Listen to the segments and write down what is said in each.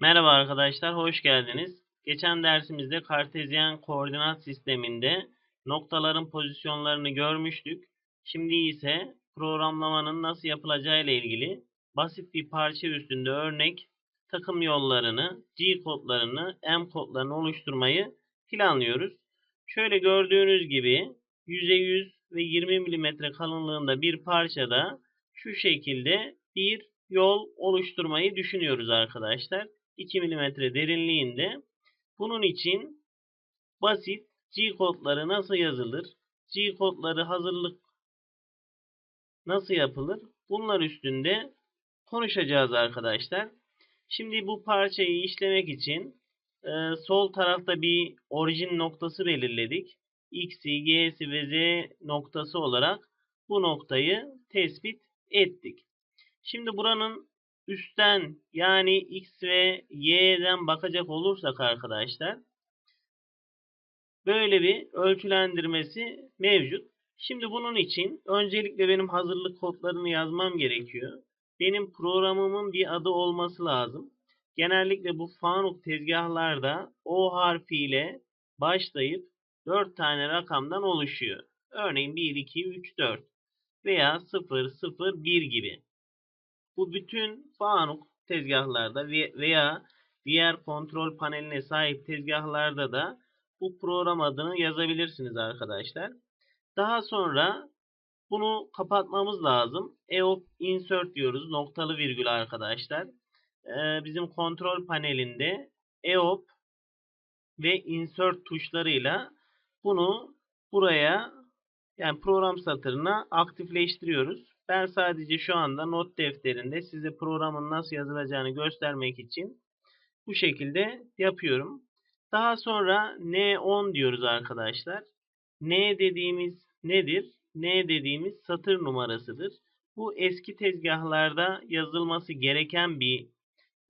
Merhaba arkadaşlar, hoş geldiniz. Geçen dersimizde Kartezyen koordinat sisteminde noktaların pozisyonlarını görmüştük. Şimdi ise programlamanın nasıl yapılacağı ile ilgili basit bir parça üstünde örnek takım yollarını, G kodlarını, M kodlarını oluşturmayı planlıyoruz. Şöyle gördüğünüz gibi yüze 100 ve 20 mm kalınlığında bir parçada şu şekilde bir yol oluşturmayı düşünüyoruz arkadaşlar. 2 mm derinliğinde. Bunun için basit G kodları nasıl yazılır? G kodları hazırlık nasıl yapılır? Bunlar üstünde konuşacağız arkadaşlar. Şimdi bu parçayı işlemek için e, sol tarafta bir orijin noktası belirledik. X'i, Y'si ve Z noktası olarak bu noktayı tespit ettik. Şimdi buranın üstten yani X ve Y'den bakacak olursak arkadaşlar böyle bir ölçülendirmesi mevcut. Şimdi bunun için öncelikle benim hazırlık kodlarını yazmam gerekiyor. Benim programımın bir adı olması lazım. Genellikle bu Fanuc tezgahlarda O harfiyle başlayıp 4 tane rakamdan oluşuyor. Örneğin 1, 2, 3, 4 veya 0, 0, 1 gibi. Bu bütün Fanuc tezgahlarda veya diğer kontrol paneline sahip tezgahlarda da bu program adını yazabilirsiniz arkadaşlar. Daha sonra bunu kapatmamız lazım. EOP insert diyoruz. Noktalı virgül arkadaşlar. Ee, bizim kontrol panelinde EOP ve insert tuşlarıyla bunu buraya yani program satırına aktifleştiriyoruz. Ben sadece şu anda not defterinde size programın nasıl yazılacağını göstermek için bu şekilde yapıyorum. Daha sonra N10 diyoruz arkadaşlar. N dediğimiz nedir? N dediğimiz satır numarasıdır. Bu eski tezgahlarda yazılması gereken bir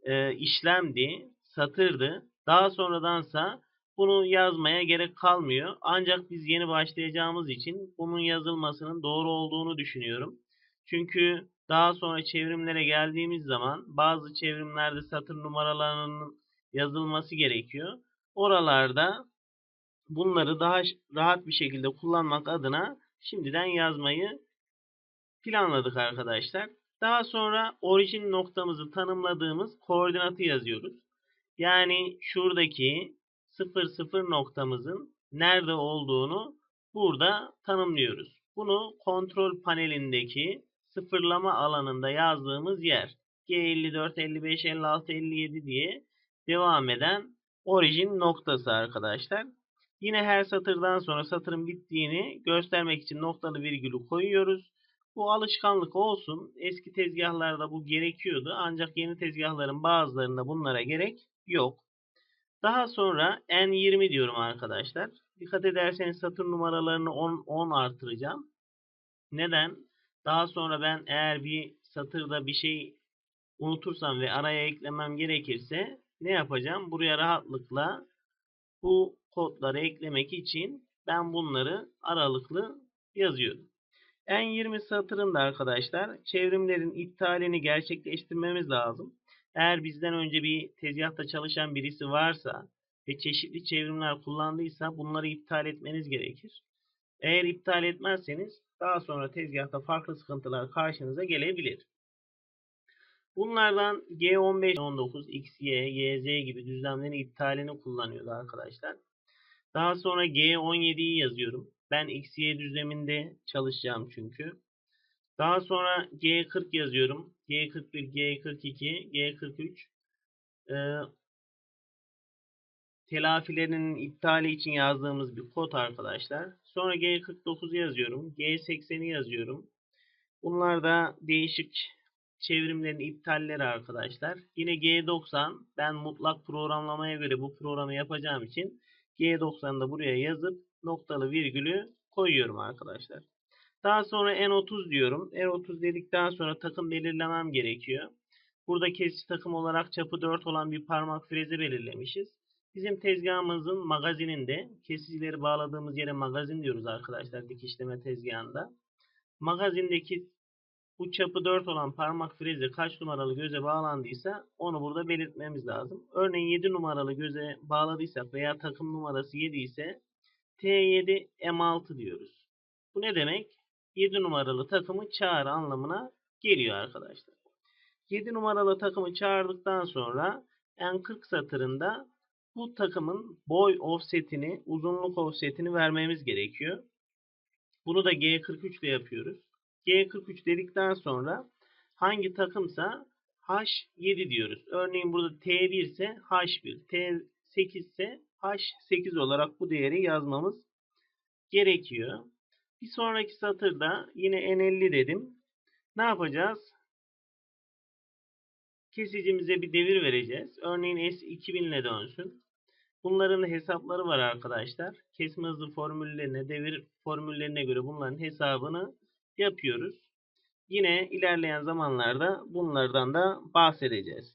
e, işlemdi, satırdı. Daha sonradansa bunu yazmaya gerek kalmıyor. Ancak biz yeni başlayacağımız için bunun yazılmasının doğru olduğunu düşünüyorum. Çünkü daha sonra çevrimlere geldiğimiz zaman bazı çevrimlerde satır numaralarının yazılması gerekiyor. Oralarda bunları daha rahat bir şekilde kullanmak adına şimdiden yazmayı planladık arkadaşlar. Daha sonra orijin noktamızı tanımladığımız koordinatı yazıyoruz. Yani şuradaki 00 noktamızın nerede olduğunu burada tanımlıyoruz. Bunu kontrol panelindeki sıfırlama alanında yazdığımız yer. G54, 55, 56, 57 diye devam eden orijin noktası arkadaşlar. Yine her satırdan sonra satırın bittiğini göstermek için noktalı virgülü koyuyoruz. Bu alışkanlık olsun. Eski tezgahlarda bu gerekiyordu. Ancak yeni tezgahların bazılarında bunlara gerek yok. Daha sonra N20 diyorum arkadaşlar. Dikkat ederseniz satır numaralarını 10, 10 artıracağım. Neden? Daha sonra ben eğer bir satırda bir şey unutursam ve araya eklemem gerekirse ne yapacağım? Buraya rahatlıkla bu kodları eklemek için ben bunları aralıklı yazıyorum. N20 satırında arkadaşlar çevrimlerin iptalini gerçekleştirmemiz lazım. Eğer bizden önce bir tezgahta çalışan birisi varsa ve çeşitli çevrimler kullandıysa bunları iptal etmeniz gerekir. Eğer iptal etmezseniz daha sonra tezgahta farklı sıkıntılar karşınıza gelebilir. Bunlardan G15, 19, XY, YZ gibi düzlemlerin iptalini kullanıyordu arkadaşlar. Daha sonra G17'yi yazıyorum. Ben XY düzleminde çalışacağım çünkü. Daha sonra G40 yazıyorum. G41, G42, G43. Ee, telafilerinin iptali için yazdığımız bir kod arkadaşlar. Sonra G49'u yazıyorum. G80'i yazıyorum. Bunlar da değişik çevrimlerin iptalleri arkadaşlar. Yine G90 ben mutlak programlamaya göre bu programı yapacağım için G90'ı da buraya yazıp noktalı virgülü koyuyorum arkadaşlar. Daha sonra N30 diyorum. N30 dedikten sonra takım belirlemem gerekiyor. Burada kesici takım olarak çapı 4 olan bir parmak frezi belirlemişiz. Bizim tezgahımızın magazininde kesicileri bağladığımız yere magazin diyoruz arkadaşlar dikişleme tezgahında. Magazindeki bu çapı 4 olan parmak frezi kaç numaralı göze bağlandıysa onu burada belirtmemiz lazım. Örneğin 7 numaralı göze bağladıysak veya takım numarası 7 ise T7 M6 diyoruz. Bu ne demek? 7 numaralı takımı çağır anlamına geliyor arkadaşlar. 7 numaralı takımı çağırdıktan sonra N40 satırında bu takımın boy offsetini, uzunluk offsetini vermemiz gerekiyor. Bunu da G43 ile yapıyoruz. G43 dedikten sonra hangi takımsa H7 diyoruz. Örneğin burada T1 ise H1, T8 ise H8 olarak bu değeri yazmamız gerekiyor. Bir sonraki satırda yine N50 dedim. Ne yapacağız? Kesicimize bir devir vereceğiz. Örneğin S2000 ile dönsün. Bunların hesapları var arkadaşlar. Kesme hızı formüllerine, devir formüllerine göre bunların hesabını yapıyoruz. Yine ilerleyen zamanlarda bunlardan da bahsedeceğiz.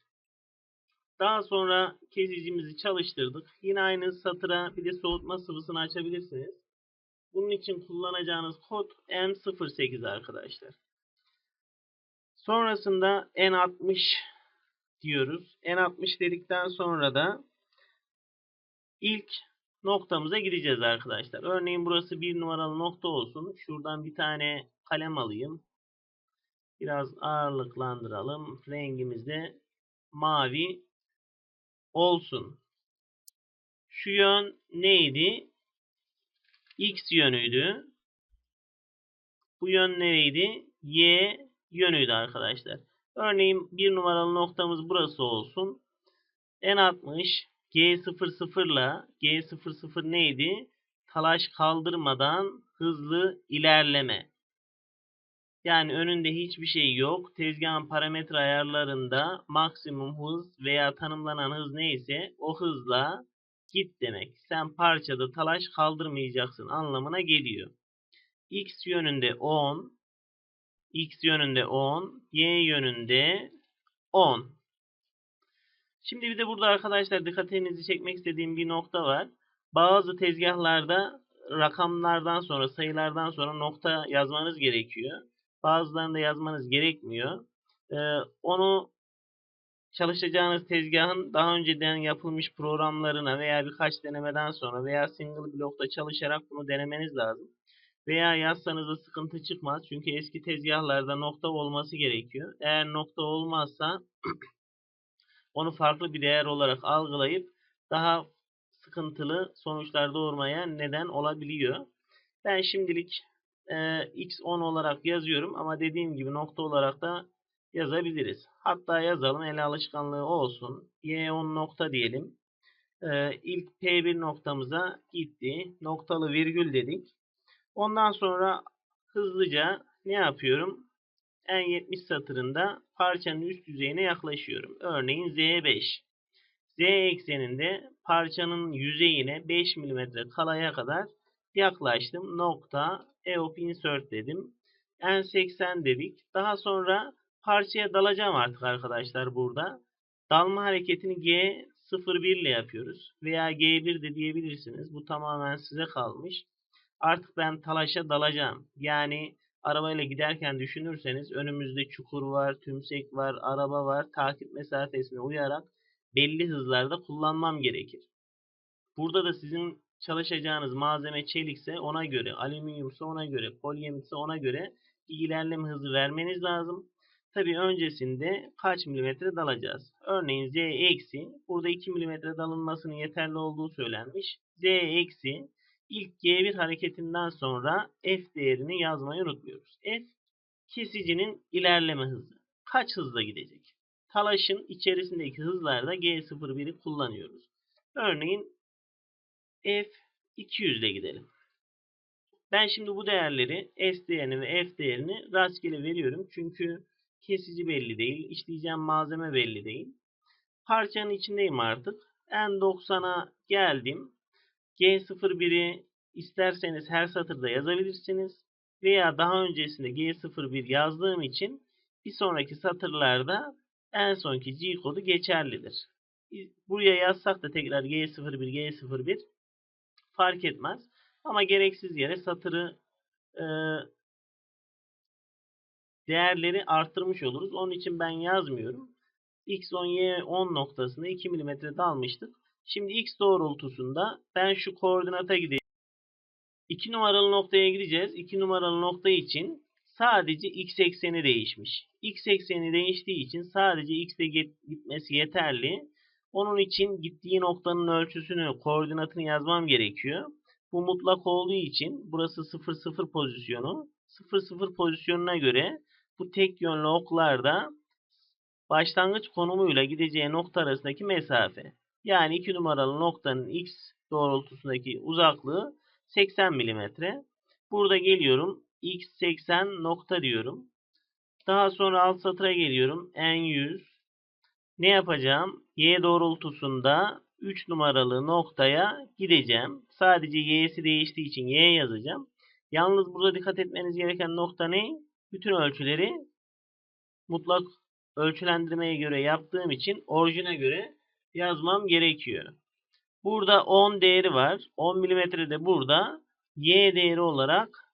Daha sonra kesicimizi çalıştırdık. Yine aynı satıra bir de soğutma sıvısını açabilirsiniz. Bunun için kullanacağınız kod M08 arkadaşlar. Sonrasında N60 diyoruz. N60 dedikten sonra da ilk noktamıza gideceğiz arkadaşlar. Örneğin burası bir numaralı nokta olsun. Şuradan bir tane kalem alayım. Biraz ağırlıklandıralım. Rengimiz de mavi olsun. Şu yön neydi? X yönüydü. Bu yön nereydi? Y yönüydü arkadaşlar. Örneğin bir numaralı noktamız burası olsun. N60 G00 ile G00 neydi? Talaş kaldırmadan hızlı ilerleme. Yani önünde hiçbir şey yok. Tezgahın parametre ayarlarında maksimum hız veya tanımlanan hız neyse o hızla git demek. Sen parçada talaş kaldırmayacaksın anlamına geliyor. X yönünde 10, X yönünde 10, Y yönünde 10. Şimdi bir de burada arkadaşlar dikkatinizi çekmek istediğim bir nokta var. Bazı tezgahlarda rakamlardan sonra, sayılardan sonra nokta yazmanız gerekiyor. Bazılarında yazmanız gerekmiyor. Ee, onu çalışacağınız tezgahın daha önceden yapılmış programlarına veya birkaç denemeden sonra veya single blokta çalışarak bunu denemeniz lazım. Veya yazsanız da sıkıntı çıkmaz. Çünkü eski tezgahlarda nokta olması gerekiyor. Eğer nokta olmazsa onu farklı bir değer olarak algılayıp daha sıkıntılı sonuçlar doğurmaya neden olabiliyor. Ben şimdilik e, x10 olarak yazıyorum ama dediğim gibi nokta olarak da yazabiliriz. Hatta yazalım el alışkanlığı olsun. y10 nokta diyelim. E, ilk p1 noktamıza gitti. Noktalı virgül dedik. Ondan sonra hızlıca ne yapıyorum? N70 satırında parçanın üst yüzeyine yaklaşıyorum. Örneğin Z5. Z ekseninde parçanın yüzeyine 5 mm kalaya kadar yaklaştım. Nokta EOP insert dedim. N80 dedik. Daha sonra parçaya dalacağım artık arkadaşlar burada. Dalma hareketini G01 ile yapıyoruz. Veya G1 de diyebilirsiniz. Bu tamamen size kalmış. Artık ben talaşa dalacağım. Yani arabayla giderken düşünürseniz önümüzde çukur var, tümsek var, araba var. Takip mesafesine uyarak belli hızlarda kullanmam gerekir. Burada da sizin çalışacağınız malzeme çelikse ona göre, alüminyumsa ona göre, polyemikse ona göre ilerleme hızı vermeniz lazım. Tabi öncesinde kaç milimetre dalacağız? Örneğin Z eksi, burada 2 milimetre dalınmasının yeterli olduğu söylenmiş. Z eksi, ilk G1 hareketinden sonra F değerini yazmayı unutmuyoruz. F, kesicinin ilerleme hızı. Kaç hızla gidecek? Talaşın içerisindeki hızlarda G01'i kullanıyoruz. Örneğin F 200 ile gidelim. Ben şimdi bu değerleri S değerini ve F değerini rastgele veriyorum. Çünkü kesici belli değil. işleyeceğim malzeme belli değil. Parçanın içindeyim artık. N90'a geldim. G01'i isterseniz her satırda yazabilirsiniz. Veya daha öncesinde G01 yazdığım için bir sonraki satırlarda en sonki G kodu geçerlidir. Buraya yazsak da tekrar G01, G01 fark etmez. Ama gereksiz yere satırı e, değerleri arttırmış oluruz. Onun için ben yazmıyorum. X10, Y10 noktasında 2 mm dalmıştık. Şimdi X doğrultusunda ben şu koordinata gideceğim. 2 numaralı noktaya gideceğiz. 2 numaralı nokta için sadece x ekseni değişmiş. X ekseni değiştiği için sadece x'e gitmesi yeterli. Onun için gittiği noktanın ölçüsünü, koordinatını yazmam gerekiyor. Bu mutlak olduğu için burası 0 0 pozisyonu. 0 0 pozisyonuna göre bu tek yönlü oklarda başlangıç konumuyla gideceği nokta arasındaki mesafe. Yani 2 numaralı noktanın x doğrultusundaki uzaklığı 80 mm. Burada geliyorum x 80 nokta diyorum. Daha sonra alt satıra geliyorum. n 100. Ne yapacağım? Y doğrultusunda 3 numaralı noktaya gideceğim. Sadece y'si değiştiği için y yazacağım. Yalnız burada dikkat etmeniz gereken nokta ne? Bütün ölçüleri mutlak ölçülendirmeye göre yaptığım için orijine göre yazmam gerekiyor. Burada 10 değeri var. 10 mm de burada y değeri olarak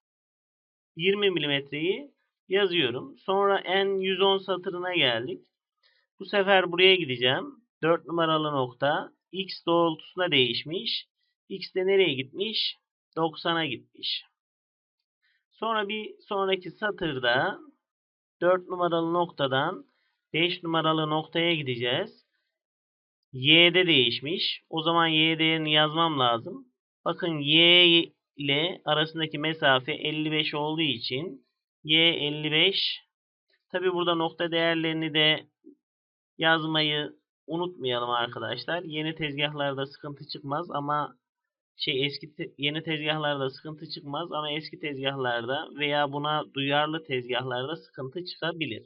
20 mm'yi yazıyorum. Sonra n 110 satırına geldik. Bu sefer buraya gideceğim. 4 numaralı nokta x doğrultusuna değişmiş. x de nereye gitmiş? 90'a gitmiş. Sonra bir sonraki satırda 4 numaralı noktadan 5 numaralı noktaya gideceğiz. Y'de değişmiş. O zaman Y değerini yazmam lazım. Bakın Y ile arasındaki mesafe 55 olduğu için Y 55. Tabi burada nokta değerlerini de yazmayı unutmayalım arkadaşlar. Yeni tezgahlarda sıkıntı çıkmaz ama şey eski te yeni tezgahlarda sıkıntı çıkmaz ama eski tezgahlarda veya buna duyarlı tezgahlarda sıkıntı çıkabilir.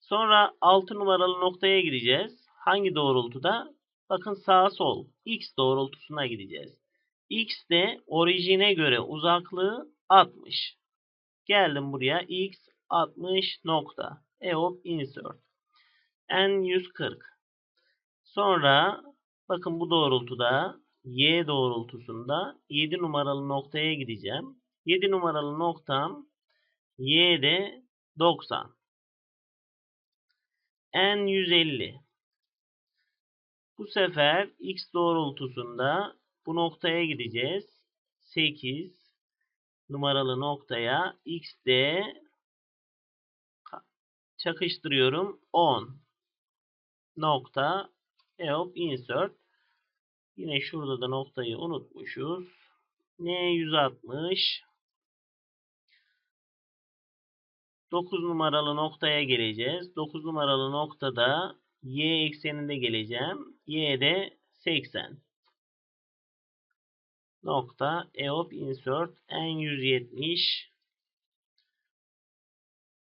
Sonra 6 numaralı noktaya gideceğiz. Hangi doğrultuda? Bakın sağ sol x doğrultusuna gideceğiz. x de orijine göre uzaklığı 60. Geldim buraya x 60 nokta. EOP insert. N 140. Sonra bakın bu doğrultuda y doğrultusunda 7 numaralı noktaya gideceğim. 7 numaralı noktam y'de 90. N 150. Bu sefer x doğrultusunda bu noktaya gideceğiz. 8 numaralı noktaya x de çakıştırıyorum. 10 nokta. EOP insert. Yine şurada da noktayı unutmuşuz. N 160 9 numaralı noktaya geleceğiz. 9 numaralı noktada y ekseninde geleceğim. y de 80. Nokta EOP insert n 170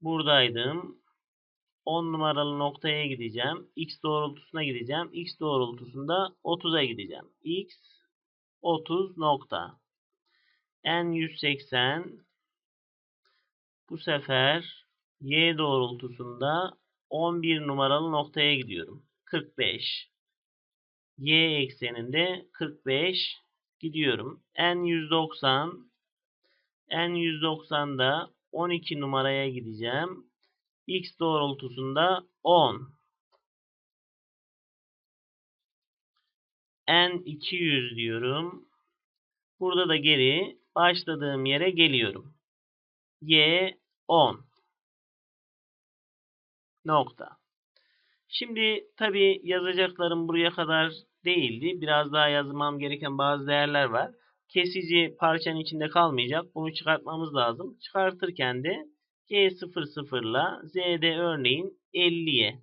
buradaydım. 10 numaralı noktaya gideceğim. X doğrultusuna gideceğim. X doğrultusunda 30'a gideceğim. X 30 nokta. N 180 bu sefer Y doğrultusunda 11 numaralı noktaya gidiyorum. 45. Y ekseninde 45 gidiyorum. N 190 N 190'da 12 numaraya gideceğim. X doğrultusunda 10. N 200 diyorum. Burada da geri başladığım yere geliyorum. Y 10. Nokta. Şimdi tabi yazacaklarım buraya kadar değildi. Biraz daha yazmam gereken bazı değerler var. Kesici parçanın içinde kalmayacak. Bunu çıkartmamız lazım. Çıkartırken de G00 ile Z'de örneğin 50'ye.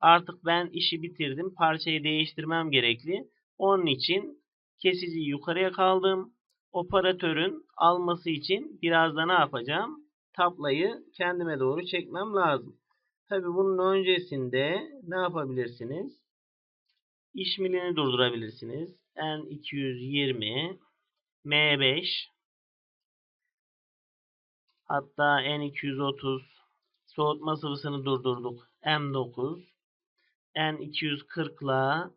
Artık ben işi bitirdim. Parçayı değiştirmem gerekli. Onun için kesiciyi yukarıya kaldım. Operatörün alması için biraz da ne yapacağım? Tablayı kendime doğru çekmem lazım. Tabi bunun öncesinde ne yapabilirsiniz? İşmilini durdurabilirsiniz. N220 M5 hatta N230 soğutma sıvısını durdurduk. M9 N240 ile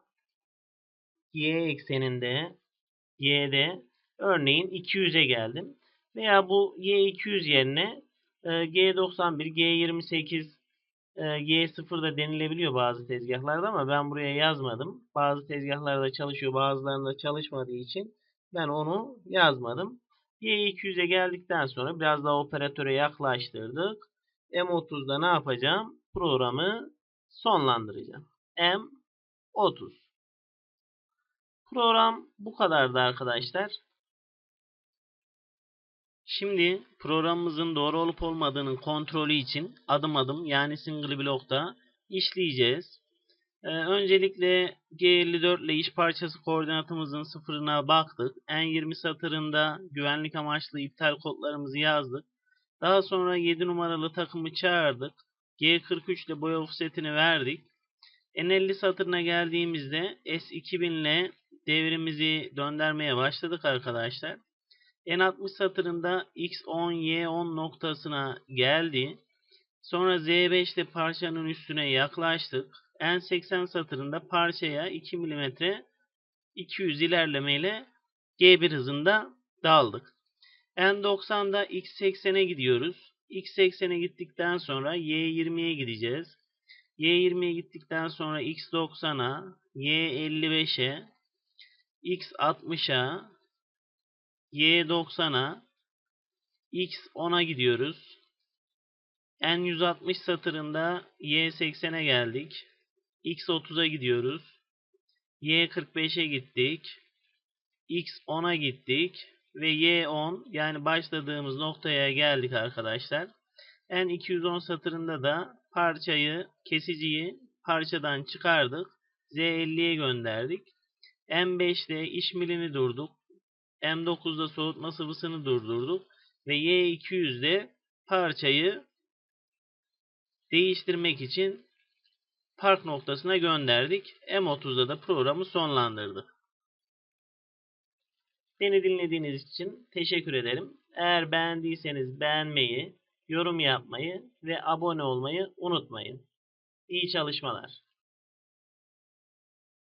Y ekseninde Y'de örneğin 200'e geldim. Veya bu Y200 yerine e, G91, G28, e, G0 da denilebiliyor bazı tezgahlarda ama ben buraya yazmadım. Bazı tezgahlarda çalışıyor, bazılarında çalışmadığı için ben onu yazmadım. Y200'e geldikten sonra biraz daha operatöre yaklaştırdık. M30'da ne yapacağım? Programı sonlandıracağım. M30. Program bu kadardı arkadaşlar. Şimdi programımızın doğru olup olmadığının kontrolü için adım adım yani single block'ta işleyeceğiz. Ee, öncelikle G54 ile iş parçası koordinatımızın sıfırına baktık. N20 satırında güvenlik amaçlı iptal kodlarımızı yazdık. Daha sonra 7 numaralı takımı çağırdık. G43 ile boy offsetini verdik. N50 satırına geldiğimizde S2000 ile devrimizi döndürmeye başladık arkadaşlar. N60 satırında X10, Y10 noktasına geldi. Sonra Z5 ile parçanın üstüne yaklaştık. N80 satırında parçaya 2 mm 200 ilerlemeyle G1 hızında daldık. N90'da X80'e gidiyoruz. X80'e gittikten sonra Y20'ye gideceğiz. Y20'ye gittikten sonra X90'a, Y55'e, X60'a, Y90'a, X10'a gidiyoruz. N160 satırında Y80'e geldik. X30'a gidiyoruz. Y45'e gittik. X10'a gittik. Ve Y10 yani başladığımız noktaya geldik arkadaşlar. N210 satırında da parçayı, kesiciyi parçadan çıkardık. Z50'ye gönderdik. M5'te iş milini durduk. M9'da soğutma sıvısını durdurduk. Ve Y200'de parçayı değiştirmek için park noktasına gönderdik. M30'da da programı sonlandırdık. Beni dinlediğiniz için teşekkür ederim. Eğer beğendiyseniz beğenmeyi, yorum yapmayı ve abone olmayı unutmayın. İyi çalışmalar.